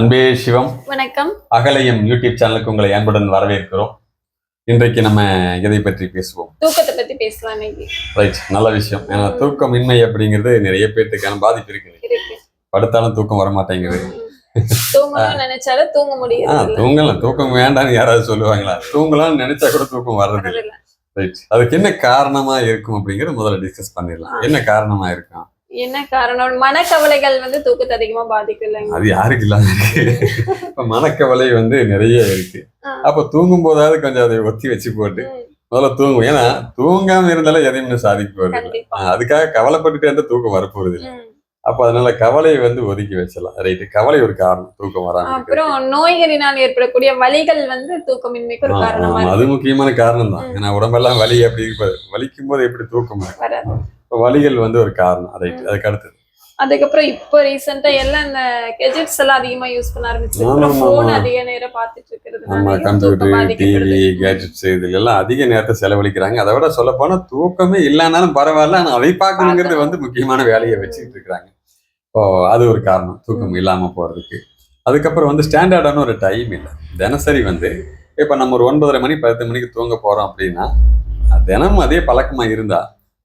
அன்பே சிவம். வணக்கம். அகலயம் யூடியூப் சேனலுக்கு உங்களை அன்புடன் வரவேற்கிறோம். இன்றைக்கு நம்ம இதை பற்றி பேசுவோம்? தூக்கத்தை பத்தி பேசலாம் ரைட் நல்ல விஷயம். ஏன்னா தூக்கமின்மை அப்படிங்கிறது நிறைய பேர்த்துக்கான பாதிப்பு இருக்கு. படுத்தாலும் தூக்கம் வர மாட்டேங்குது நினைச்சாலும் தூங்க தூங்கலாம். தூக்கம் வேண்டாம்னு யாராவது சொல்லுவாங்களா? தூங்கலாம்னு நினைச்சா கூட தூக்கம் வர்றது ரைட் அதுக்கு என்ன காரணமா இருக்கும் அப்படிங்கறத முதல்ல டிஸ்கஸ் பண்ணிடலாம். என்ன காரணமா இருக்கும்? என்ன காரணம்? மனக்கவலைகள் வந்து தூக்கத்தை அதிகமா பாதிக்கலைங்க. அது யாருக்கு இல்லாம இருக்கு? மனக்கவலை வந்து நிறைய இருக்கு. அப்ப தூங்கும் போதாவது கொஞ்சம் அதை ஒத்தி வச்சு போட்டு முதல்ல தூங்கும். ஏன்னா தூங்காம இருந்தாலும் எதையும் சாதிக்க போறது அதுக்காக கவலைப்பட்டுட்டே இருந்தா தூக்கம் வரப்போறது இல்லை. அப்ப அதனால கவலையை வந்து ஒதுக்கி வச்சிடலாம். ரைட்டு. கவலை ஒரு காரணம் தூக்கம் வராம. அப்புறம் நோய்களினால் ஏற்படக்கூடிய வலிகள் வந்து தூக்கமின்மைக்கு ஒரு காரணமா அது முக்கியமான காரணம் தான். ஏன்னா உடம்பெல்லாம் வலி அப்படி இருப்பது. வலிக்கும் போது எப்படி தூக்கம்? வராது. வலிகள் வந்து ஒரு காரணம். ரைட் அதுக்கு அடுத்தது. அதுக்கப்புறம் இப்போ ரீசெண்டா எல்லாம் இந்த கெஜெட்ஸ் எல்லாம் அதிகமா யூஸ் பண்ண ஆரம்பிச்சு ஆமா, அப்புறம் ஆமா, போன் ஆமா. அதிக நேரம் பார்த்துட்டு நம்ம இருக்கிறது கம்ப்யூட்டர் டிவி கேட்ஜெட்ஸ் இதுல எல்லாம் அதிக நேரத்தை செலவழிக்கிறாங்க. அதை விட சொல்ல போனா தூக்கமே இல்லைனாலும் பரவாயில்ல. ஆனா அதை பார்க்கணுங்கிறது வந்து முக்கியமான வேலையை வச்சுக்கிட்டு இருக்கிறாங்க. ஓ அது ஒரு காரணம். தூக்கம் இல்லாம போறதுக்கு. அதுக்கப்புறம் வந்து ஸ்டாண்டர்டான ஒரு டைம் இல்லை. தினசரி வந்து இப்போ நம்ம ஒரு ஒன்பதரை மணி பத்து மணிக்கு தூங்க போறோம் அப்படின்னா தினமும் அதே பழக்கமா இருந்தா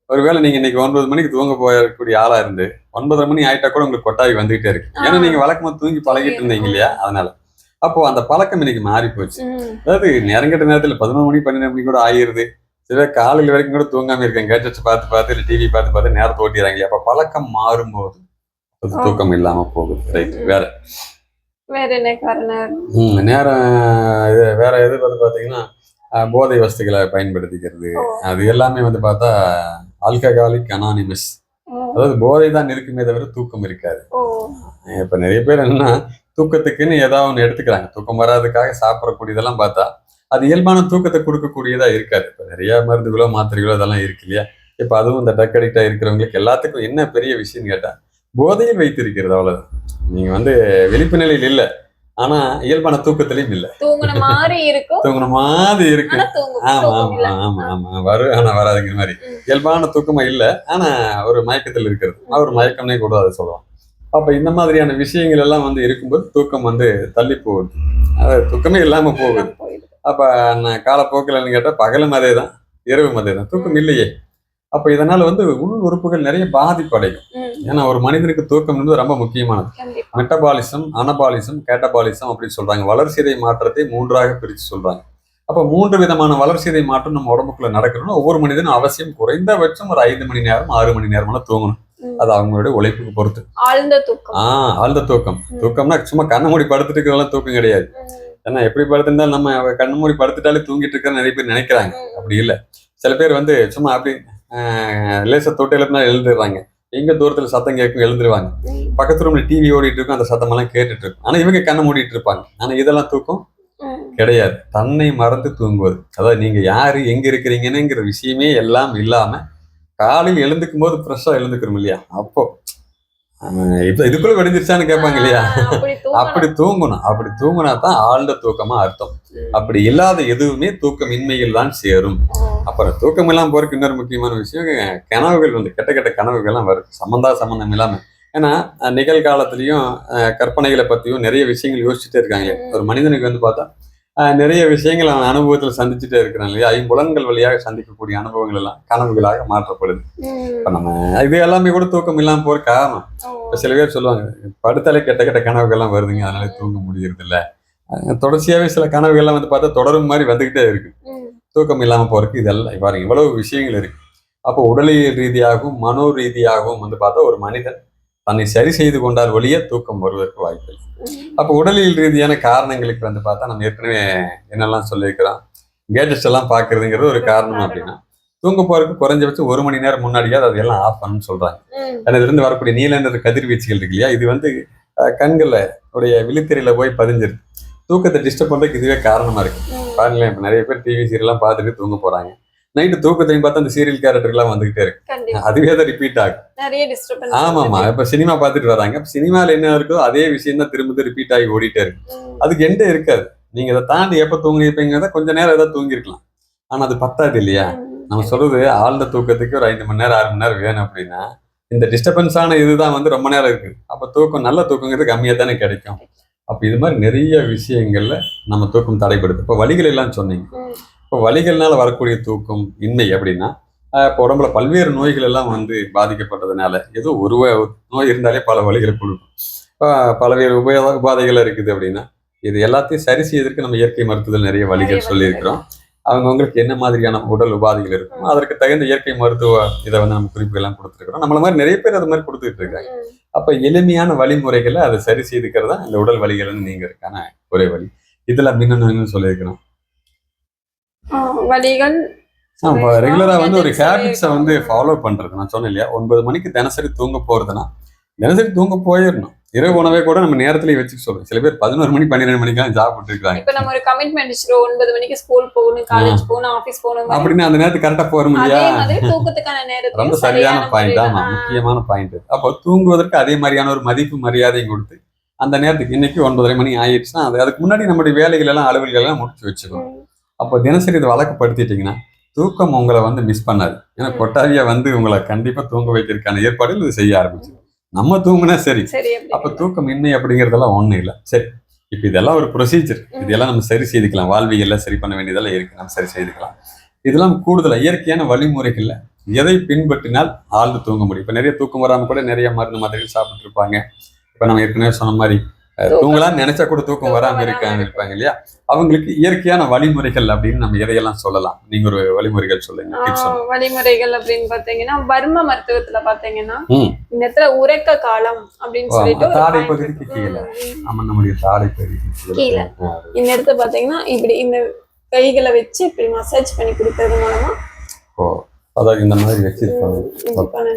ஒருவேளை நீங்க இன்னைக்கு ஒன்பது மணிக்கு தூங்க போயக்கூடிய ஆளா இருந்து ஒன்பதரை மணி ஆயிட்டா கூட உங்களுக்கு கொட்டாவி வந்துகிட்டே இருக்கு. ஏன்னா நீங்க வழக்கமா தூங்கி பழகிட்டு இருந்தீங்க இல்லையா? அதனால. அப்போ அந்த பழக்கம் இன்னைக்கு மாறி போச்சு. அதாவது நேரங்கட்ட நேரத்தில் பதினொரு மணி பன்னெண்டு மணி கூட ஆயிருது சில காலையில் வரைக்கும் கூட தூங்காம இருக்காங்க கேட்டச்சு பார்த்து பார்த்து இல்லை டிவி பார்த்து பார்த்து நேரத்தை ஓட்டிடுறாங்க அப்ப பழக்கம் மாறும்போது அது. தூக்கம் இல்லாம போகுது. ரைட் வேற. வேற என்ன காரணம்? நேரம் இது வேற எது வந்து பாத்தீங்கன்னா அஹ், போதை வஸ்துக்களை பயன்படுத்திக்கிறது. அது எல்லாமே வந்து பார்த்தா ஆல்கஹாலிக் அனானிமஸ் அதாவது போதை தான் இருக்குமே தவிர தூக்கம் இருக்காது. இப்ப நிறைய பேர் என்னன்னா தூக்கத்துக்குன்னு ஏதாவது ஒன்று எடுத்துக்கிறாங்க. தூக்கம் வராதுக்காக சாப்பிடக்கூடியதெல்லாம் பார்த்தா அது இயல்பான தூக்கத்தை கொடுக்கக்கூடியதா இருக்காது. இப்ப நிறைய மருந்துகளோ மாத்திரைகளோ அதெல்லாம் இருக்கு இல்லையா? இப்ப அதுவும் இந்த டக் அடிக்டா இருக்கிறவங்களுக்கு எல்லாத்துக்கும் என்ன பெரிய விஷயம்னு கேட்டா போதையில் வைத்திருக்கிறது அவ்வளவுதான். நீங்க வந்து விழிப்பு நிலையில் இல்ல. ஆனா இயல்பான தூக்கத்திலையும் இல்ல. தூங்குன மாதிரி இருக்கும். தூங்குன மாதிரி இருக்கு. ஆமா ஆமா. ஆமா ஆமா. வரும் ஆனா வராதுங்கிற மாதிரி. இயல்பான தூக்கமா இல்ல. ஆனா ஒரு மயக்கத்தில் இருக்கிறது. ஒரு மயக்கம்னே கூட அதை சொல்லலாம் அப்ப இந்த மாதிரியான விஷயங்கள் எல்லாம் வந்து இருக்கும்போது தூக்கம் வந்து தள்ளி போகுது. அது தூக்கமே இல்லாம போகுது. அப்ப நான் காலப்போக்கில்னு கேட்டா பகலும் அதே தான் இரவும் அதே தான் தூக்கம் இல்லையே. அப்ப இதனால வந்து உள் உறுப்புகள் நிறைய பாதிப்படையும். ம், ஏன்னா ஒரு மனிதனுக்கு தூக்கம் என்பது ரொம்ப முக்கியமானது. மெட்டபாலிசம் அனபாலிசம் கேட்டபாலிசம் அப்படின்னு சொல்றாங்க. வளர்சிதை மாற்றத்தை மூன்றாக பிரித்து சொல்றாங்க. அப்ப மூன்று விதமான வளர்சிதை மாற்றம் நம்ம உடம்புக்குள்ள நடக்கணும்னா ஒவ்வொரு மனிதனும் அவசியம் குறைந்தபட்சம் ஒரு ஐந்து மணி நேரம் ஆறு மணி நேரமான தூங்கணும். அது அவங்களுடைய உழைப்புக்கு பொறுத்து. ஆழ்ந்த தூக்கம். ஆஹ் ஆழ்ந்த தூக்கம். தூக்கம்னா சும்மா கண்ணை மூடி படுத்துட்டு இருக்கிறதெல்லாம் தூக்கம் கிடையாது. ஏன்னா எப்படி படுத்திருந்தாலும் நம்ம கண்ணு மூடி படுத்துட்டாலே தூங்கிட்டு இருக்கிற நிறைய பேர் நினைக்கிறாங்க. அப்படி இல்லை. சில பேர் வந்து சும்மா அப்படி ஆஹ் லேசா தொட்டு எழுப்பினா எழுந்துடுறாங்க. எங்க தூரத்துல சத்தம் கேட்கும் எழுந்துருவாங்க. பக்கத்து ரூம்ல டிவி ஓடிட்டு இருக்கும் அந்த சத்தமெல்லாம் கேட்டுட்டு இருக்கும் ஆனா இவங்க கண்ணை மூடிட்டு இருப்பாங்க ஆனா இதெல்லாம் தூக்கம். கிடையாது. தன்னை மறந்து தூங்குவது. அதாவது நீங்க யாரு எங்க இருக்கிறீங்கன்னுங்கிற விஷயமே எல்லாம் இல்லாம காலையில் எழுந்துக்கும் போது ஃப்ரெஷ்ஷா எழுந்துக்கிறோம் இல்லையா? அப்போ ஆஹ் இப்ப இதுக்குள்ள வெடிஞ்சிருச்சான்னு கேட்பாங்க இல்லையா? அப்படி தூங்கணும். அப்படி தூங்கினா தான் ஆழ்ந்த தூக்கமா அர்த்தம். அப்படி இல்லாத எதுவுமே தூக்கமின்மையில் தான் சேரும். அப்புறம் தூக்கம் இல்லாம போறதுக்கு இன்னொரு முக்கியமான விஷயம் கனவுகள் வந்து கெட்ட கெட்ட கனவுகள்லாம் வரும். சம்பந்தா சம்பந்தம் இல்லாம. ஏன்னா அஹ், நிகழ்காலத்திலயும் கற்பனைகளை பத்தியும் நிறைய விஷயங்கள் யோசிச்சுட்டே இருக்காங்க. ஒரு மனிதனுக்கு வந்து பார்த்தா நிறைய விஷயங்கள் அவன் அனுபவத்துல சந்திச்சுட்டே இருக்கிறான் இல்லையா? ஐம்புலன்கள் வழியாக சந்திக்கக்கூடிய அனுபவங்கள் எல்லாம் கனவுகளாக மாற்றப்படுது. இப்ப நம்ம இது எல்லாமே கூட தூக்கம் இல்லாம போற காரணம். இப்ப சில பேர் சொல்லுவாங்க படுத்தாலே கெட்ட கெட்ட கனவுகள்லாம் வருதுங்க அதனால தூங்க முடியறது இல்ல அஹ், தொடர்ச்சியாவே சில கனவுகள்லாம் வந்து பார்த்தா தொடரும் மாதிரி வந்துகிட்டே இருக்கு. தூக்கம் இல்லாம போறதுக்கு இதெல்லாம் பாருங்க இவ்வளவு விஷயங்கள் இருக்கு. அப்போ உடலியல் ரீதியாகவும் மனோ ரீதியாகவும் வந்து பார்த்தா ஒரு மனிதன் தன்னை சரி செய்து கொண்டால் ஒழிய தூக்கம் வருவதற்கு வாய்ப்பு இல்லை ம். அப்போ உடலியல் ரீதியான காரணங்களுக்கு வந்து பார்த்தா நம்ம ஏற்கனவே என்னெல்லாம் சொல்லியிருக்கிறோம் கேஜெட்ஸ் எல்லாம் பார்க்கறதுங்கிறது ஒரு காரணம் அப்படின்னா தூங்க போறதுக்கு குறைஞ்சபட்சம் ஒரு மணி நேரம் முன்னாடியாவது அதெல்லாம் ஆஃப் பண்ணணும்னு சொல்றாங்க. ஏன்னா இதுல இருந்து வரக்கூடிய நீல நிற கதிர்வீச்சுகள் இருக்கு இல்லையா? இது வந்து கண்கள்ல உடைய விழித்திரையில போய் பதிஞ்சிருக்கு. தூக்கத்தை டிஸ்டர்ப் பண்றதுக்கு இதுவே காரணமா இருக்கு. பாருங்களேன் இப்ப நிறைய பேர் டிவி சீரியல்லாம் பார்த்துட்டு தூங்க போறாங்க. நைட்டு தூக்கத்தையும் பார்த்தா அந்த சீரியல் கேரக்டர்லாம் வந்துகிட்டே இருக்கு. அதுவே தான் ரிப்பீட் ஆகும். டிஸ்டர்பன்ஸ் ஆமாமா இப்ப சினிமா பார்த்துட்டு வராங்க. இப்ப சினிமால என்ன இருக்கோ அதே விஷயம் தான் திரும்ப ரிப்பீட் ஆகி ஓடிட்டே இருக்கு. அதுக்கு எண்டே இருக்காது. நீங்க இதை தாண்டி எப்ப தூங்கிருப்பீங்கிறத கொஞ்ச நேரம் ஏதாவது தூங்கிருக்கலாம் ஆனா அது பத்தாது இல்லையா? நம்ம சொல்றது ஆழ்ந்த தூக்கத்துக்கு ஒரு ஐந்து மணி நேரம் ஆறு மணி நேரம் வேணும் அப்படின்னா இந்த டிஸ்டர்பன்ஸான இதுதான் வந்து ரொம்ப நேரம் இருக்கு அப்ப தூக்கம் நல்ல தூக்கங்கிறது கம்மியா தானே கிடைக்கும். அப்ப இது மாதிரி நிறைய விஷயங்கள்ல நம்ம தூக்கம் தடைபடுது. இப்போ வலிகள் எல்லாம் சொன்னீங்க. இப்போ வலிகள்னால வரக்கூடிய தூக்கம் இன்மை அப்படின்னா இப்போ உடம்புல பல்வேறு நோய்கள் எல்லாம் வந்து பாதிக்கப்பட்டதுனால ஏதோ ஒரு நோய் இருந்தாலே பல வலிகளை கொடுக்கும் இப்போ பல்வேறு உபய உபாதைகள் இருக்குது அப்படின்னா இது எல்லாத்தையும் சரி செய்வதற்கு நம்ம இயற்கை மருத்துவத்தில் நிறைய வழிகள் சொல்லியிருக்கிறோம். அவங்கவுங்களுக்கு என்ன மாதிரியான உடல் உபாதைகள் இருக்கும் அதற்கு தகுந்த இயற்கை மருத்துவ இதை வந்து நம்ம குறிப்புகள்லாம் கொடுத்துருக்குறோம். நம்மள மாதிரி நிறைய பேர் அது மாதிரி கொடுத்துட்டு இருக்காங்க. அப்ப எளிமையான வழிமுறைகளை அதை சரி செய்துக்கிறது தான் இந்த உடல் வலிகள் நீங்கிறதுக்கான ஒரே வழி. இதுல இன்னொன்னு சொல்லியிருக்கிறோம். ஆ, வலிகள் வந்து ஒரு ஹேபிட்ஸை வந்து. ஃபாலோ பண்றது நான் சொன்னேன் இல்லையா? ஒன்பது மணிக்கு தினசரி தூங்க போறதுன்னா தினசரி தூங்க போயிடணும் இரவு உணவே கூட நம்ம நேரத்திலேயே வச்சுக்க சொல்றோம். சில பேர் பதினோரு மணி பன்னிரெண்டு மணிக்கெல்லாம் ஜாப் இருக்காங்க இப்ப நம்ம ஒரு கமிட்மெண்ட் வச்சிருக்கோம் ஒன்பது மணிக்கு ஸ்கூல் போகணும் காலேஜ் போகணும் ஆபீஸ் போகணும். அப்படின்னு அந்த நேரத்துக்கு கரெக்டா போற முடியா? தூக்கத்துக்கான ரொம்ப நேரத்தையும் சரியான பாயிண்ட் ஆமா. ஆ, முக்கியமான பாயிண்ட் அப்போ தூங்குவதற்கு அதே மாதிரியான ஒரு மதிப்பு மரியாதையும் கொடுத்து அந்த நேரத்துக்கு இன்னைக்கு ஒன்பதரை மணி ஆயிடுச்சுன்னா அது அதுக்கு முன்னாடி நம்முடைய வேலைகள் எல்லாம் அலுவல்கள் எல்லாம் முடிச்சு வச்சுக்கணும். அப்போ தினசரி இது வழக்கப்படுத்திட்டீங்கன்னா தூக்கம் உங்களை வந்து மிஸ் பண்ணாது. ஏன்னா. கொட்டாவியா வந்து உங்களை கண்டிப்பா தூங்க வைக்கிறதுக்கான ஏற்பாடுகள் இது செய்ய ஆரம்பிச்சு நம்ம தூங்குனா சரி. அப்ப அப்படி தூக்கம் இன்மை அப்படிங்கறதெல்லாம் ஒண்ணும் இல்லை. சரி. இப்ப இதெல்லாம் ஒரு ப்ரொசீஜர் இதெல்லாம் நம்ம சரி செய்துக்கலாம். வாழ்வியல்ல சரி பண்ண வேண்டியதெல்லாம் இருக்கு. நம்ம சரி செய்துக்கலாம். இதெல்லாம் கூடுதலா இயற்கையான வழிமுறைகள்ல எதை பின்பற்றினால் ஆழ்ந்து தூங்க முடியும்? இப்ப நிறைய தூக்கம் வராம கூட நிறைய மருந்து மாத்திரைகள் சாப்பிட்டு இருப்பாங்க இப்ப நம்ம ஏற்கனவே சொன்ன மாதிரி தூங்கலாம்னு நினைச்சா கூட தூக்கம் வராம இருக்காங்க. இருப்பாங்க இல்லையா அவங்களுக்கு இயற்கையான வழிமுறைகள் அப்படின்னு நம்ம எதையெல்லாம் சொல்லலாம் நீங்க ஒரு வழிமுறைகள் சொல்லுங்க வழிமுறைகள் அப்படின்னு பாத்தீங்கன்னா பர்ம மருத்துவத்துல பாத்தீங்கன்னா. இந்த இடத்துல உரைக்க காலம் அப்படின்னு சொல்லிட்டு தாடை பகுதிக்கு. கீழே. ஆமா நம்முடைய தாடை பகுதி கீழே. இந்த இடத்துல பாத்தீங்கன்னா இப்படி இந்த கைகளை வச்சு இப்படி மசாஜ் பண்ணி கொடுக்கறது மூலமா ஓ அதாவது இந்த மாதிரி வச்சிருப்பாங்க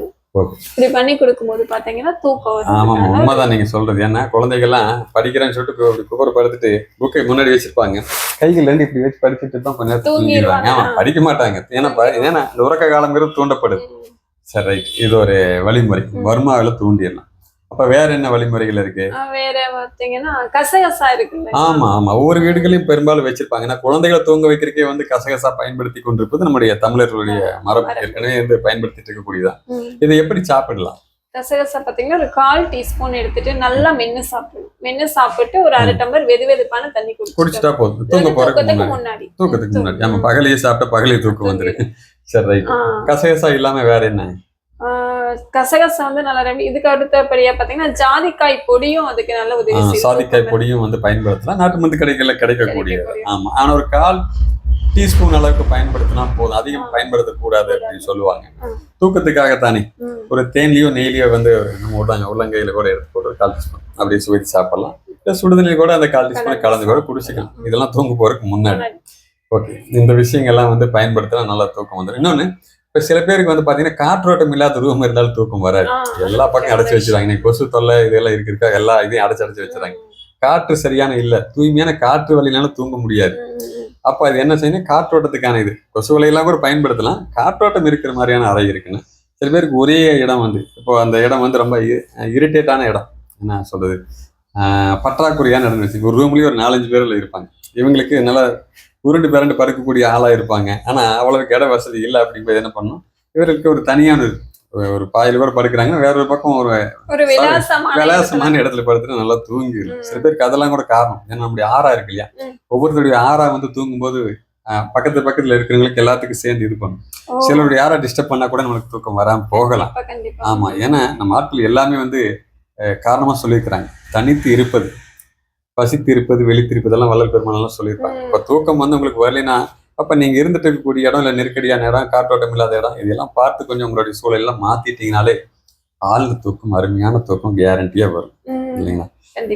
இப்படி பண்ணி கொடுக்கும்போது பாத்தீங்கன்னா தூக்கம் ஆமா உண்மைதான் நீங்க சொல்றது. ஏன்னா குழந்தைகள்லாம் படிக்கிறேன்னு சொல்லிட்டு இப்படி படுத்துட்டு புக்கை முன்னாடி வச்சிருப்பாங்க. கைகள் ரெண்டு இப்படி வச்சு படிச்சுட்டு தான் கொஞ்ச நேரத்துக்கு தூங்கிடுவாங்க. ஆமா. படிக்க மாட்டாங்க. ஏன்னா ஏன்னா இந்த உறக்க காலங்கிறது தூண்டப்படுது சரி ரைட். இது ஒரு வழிமுறை. ம். வர்மாவில தூண்டிடலாம். அப்ப வேற என்ன வழிமுறைகள் இருக்கு? வேற பாத்தீங்கன்னா கசகசா இருக்குல்ல. ஆமா ஆமா. ஒவ்வொரு வீடுகளையும் பெரும்பாலும் வச்சிருப்பாங்க. ஏன்னா குழந்தைகளை தூங்க வைக்கிறதுக்கே வந்து கசகசா பயன்படுத்தி கொண்டிருப்பது நம்முடைய தமிழர்களுடைய மரபு. ஏற்கனவே வந்து பயன்படுத்திட்டு இருக்கக்கூடியதான். இதை எப்படி சாப்பிடலாம்? கசகசா பாத்தீங்கன்னா ஒரு கால் டீஸ்பூன் எடுத்துட்டு நல்லா மென்னு சாப்பிடணும். மென்னு சாப்பிட்டு ஒரு அரை டம்ளர் வெது வெதுப்பான தண்ணி குடிச்சிட்டு குடிச்சிட்டா போதும். தூங்க போறதுக்கு முன்னாடி. தூக்கத்துக்கு முன்னாடி. ஆமா பகலையே சாப்பிட்டா பகலையே தூக்கம் வந்துரு சரி ரைட். கசகசா இல்லாம வேற என்ன? கசகசா வந்து நல்லா ரெமடி இதுக்கு அடுத்தபடியா பாத்தீங்கன்னா ஜாதிக்காய் பொடியும் அதுக்கு நல்ல உதவி. சாதிக்காய் பொடியும் வந்து பயன்படுத்தலாம் நாட்டு மருந்து கடைகள்ல கிடைக்கக்கூடியது. கிடைக்கக்கூடிய. ஆமா. ஆனா ஒரு கால் டீஸ்பூன் அளவுக்கு பயன்படுத்தினா போதும். அதிகம் பயன்படுத்தக்கூடாது அப்படின்னு சொல்லுவாங்க. ம். தூக்கத்துக்காகத்தானே. ம். ஒரு தேன்லயோ நெய்லியோ வந்து நம்ம உள்ளங்க உள்ளங்கையில கூட எடுத்து போட்டு கால் டீஸ்பூன் அப்படியே சுவைத்து சாப்பிடலாம். இல்ல சுடுதண்ணில கூட அந்த கால் டீஸ்பூன் கலந்து கூட குடிச்சிக்கலாம். இதெல்லாம் தூங்க போறதுக்கு முன்னாடி. ஓகே. இந்த விஷயங்கள்லாம் வந்து பயன்படுத்தினா நல்லா தூக்கம் வந்துடும் இன்னொன்னு இப்ப சில பேருக்கு வந்து பாத்தீங்கன்னா காற்றோட்டம் இல்லாத ரூம் இருந்தாலும் தூக்கம் வராது. எல்லா பக்கம் அடைச்சு வச்சிருக்காங்க கொசு தொல்லை இதெல்லாம் இருக்கு எல்லா இதையும் அடைச்சு அடைச்சு வச்சிருக்காங்க காற்று சரியான இல்ல. தூய்மையான காற்று வழினால தூங்க முடியாது. அப்ப அது என்ன செய்யணும்? காற்றோட்டத்துக்கான இது. கொசு வலையெல்லாம் கூட பயன்படுத்தலாம். காற்றோட்டம் இருக்கிற மாதிரியான அறை இருக்குன்னு சில பேருக்கு ஒரே இடம் வந்து இப்போ அந்த இடம் வந்து ரொம்ப இரிட்டேட்டான இடம். என்ன சொல்றது? பற்றாக்குறையான இடம் வச்சு ஒரு ரூம்லயே ஒரு நாலஞ்சு பேர்ல இருப்பாங்க. இவங்களுக்கு நல்லா உருண்டு பிறண்டு பறக்கக்கூடிய ஆளா இருப்பாங்க. ஆனா அவ்வளவுக்கு இட வசதி இல்லை அப்படிங்கும்போது என்ன பண்ணணும் இவருக்கு ஒரு தனியான. ஒரு- பாயில கூட படுக்கிறாங்கன்னா வேற ஒரு பக்கம் ஒரு விலாசமான இடத்துல. படுத்துட்டு நல்லா தூங்கிடும் ம். சில பேருக்கு அதெல்லாம் கூட காரணம். ஏன்னா நம்முடைய ஆறா இருக்கு இல்லையா. ஒவ்வொருத்தருடைய ஆறா வந்து தூங்கும்போது பக்கத்து பக்கத்துல இருக்கிறவங்களுக்கு எல்லாத்துக்கும் சேர்ந்து இது பண்ணும். சிலருடைய ஆறா டிஸ்டர்ப் பண்ணா கூட நம்மளுக்கு தூக்கம் வராம போகலாம். ஆமா. ஏன்னா நம்ம ஆட்கள் எல்லாமே வந்து காரணமா சொல்லியிருக்கிறாங்க. தனித்து இருப்பது. பசித்து இருப்பது வெளித்திருப்பது எல்லாம் வள்ளல் பெருமானெல்லாம் சொல்லியிருப்பாங்க. இப்ப தூக்கம் வந்து உங்களுக்கு வரலைன்னா அப்ப நீங்க இருந்துட்டு இருக்கக்கூடிய இடம் இல்ல நெருக்கடியான இடம் காற்றோட்டம் இல்லாத இடம் இதெல்லாம் பார்த்து கொஞ்சம் உங்களுடைய சூழலெல்லாம் மாத்திட்டீங்கனாலே ஆழ்ந்த தூக்கம் அருமையான தூக்கம் கேரண்டியா வரும். இல்லைங்களா?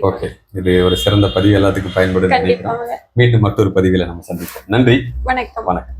ஓகே இது ஒரு சிறந்த பதிவு எல்லாத்துக்கும் பயன்படுது மீண்டும் மற்றொரு பதிவில் நம்ம சந்திப்போம். நன்றி. வணக்கம். வணக்கம்.